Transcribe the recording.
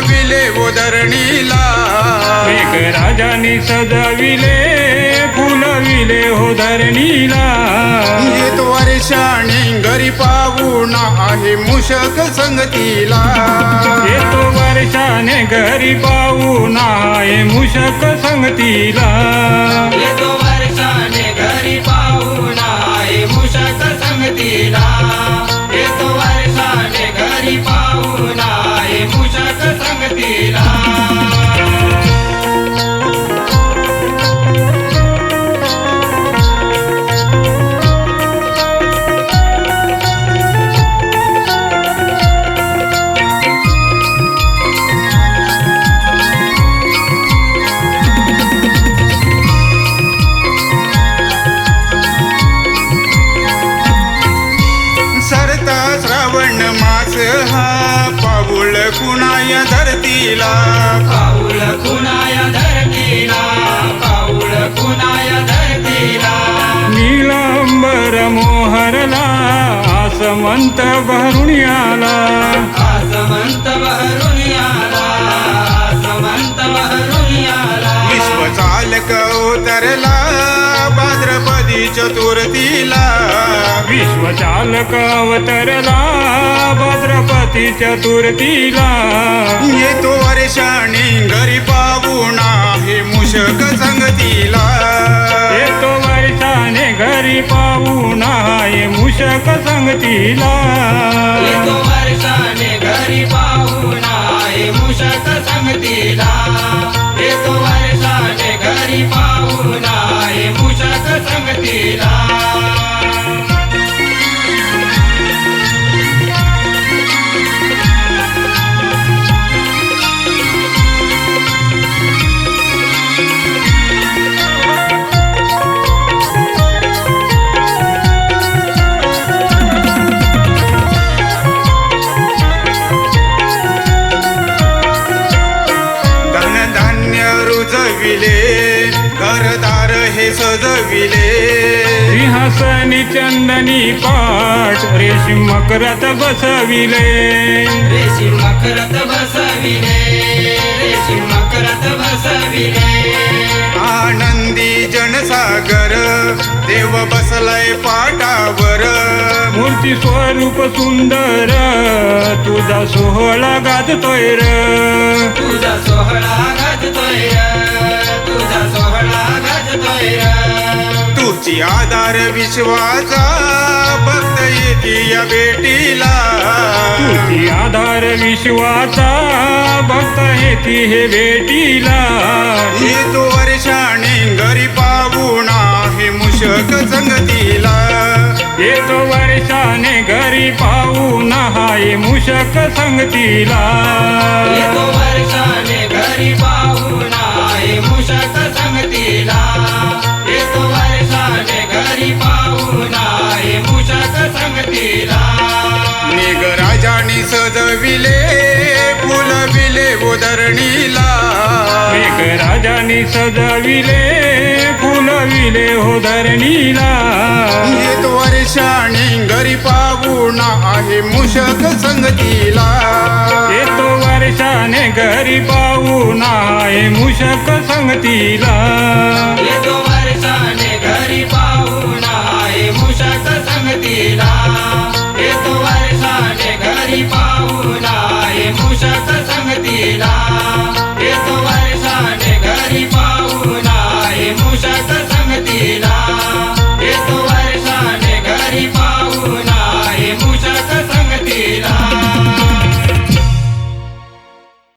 सजविले ओधरणीला एक राजानी सजविले फुलविले ओधरणीला येत वर्षाने घरी पाहुणा आहे मुशक संगतीला. येतो वर्षाने घरी पाहुणा आहे मुशक संगतीला. कुणाय धरतीला. पाऊल कुणाया धरतीला पाऊल कुणाया धरतीला. नीलांबर मोहरला आसमंत भरून आला आसमंत आला आसमंत बहरून आला विश्व चालक उतरला भाद्रपदी चतुर्थीला. विश्वचालक अवतरला भद्रपती चतुर्थीला. येतो वर्षाने घरी पाहुणा हे मुशक संगतीला. येतो वर्षाने घरी पाहून आहे मुशक संगतीला. येतो वर्षाने घरी सजविले सिंहासनी चंदनी पाठ रेशीम मकरात बसविले. रेशीम मकरत बसविले रेशीम मकरत बसविले. आनंदी जनसागर देव बसलाय पाटावर मूर्ती स्वरूप सुंदर तुझा सोहळा गाजतोय र. तुझा सोहळा गाजतोय तुझी आधार विश्वाचा भक्त येते या भेटीला. तुझी आधार विश्वाचा भक्त हे ती हे भेटीला येतो वर्षाने घरी पाहुणा हे मुशक संगतीला. येतो वर्षाने घरी पाहून हाय मुशक संगतीला. सजविले फुलविले उदरणीला. मेघराजाने सजविले फुलविले हो धरणीला येतो वर्षाने घरी पाहुणा आहे मुशक संगतीला. येतो वर्षाने घरी पाहून आहे मुशक संगतीला. नाय मुशा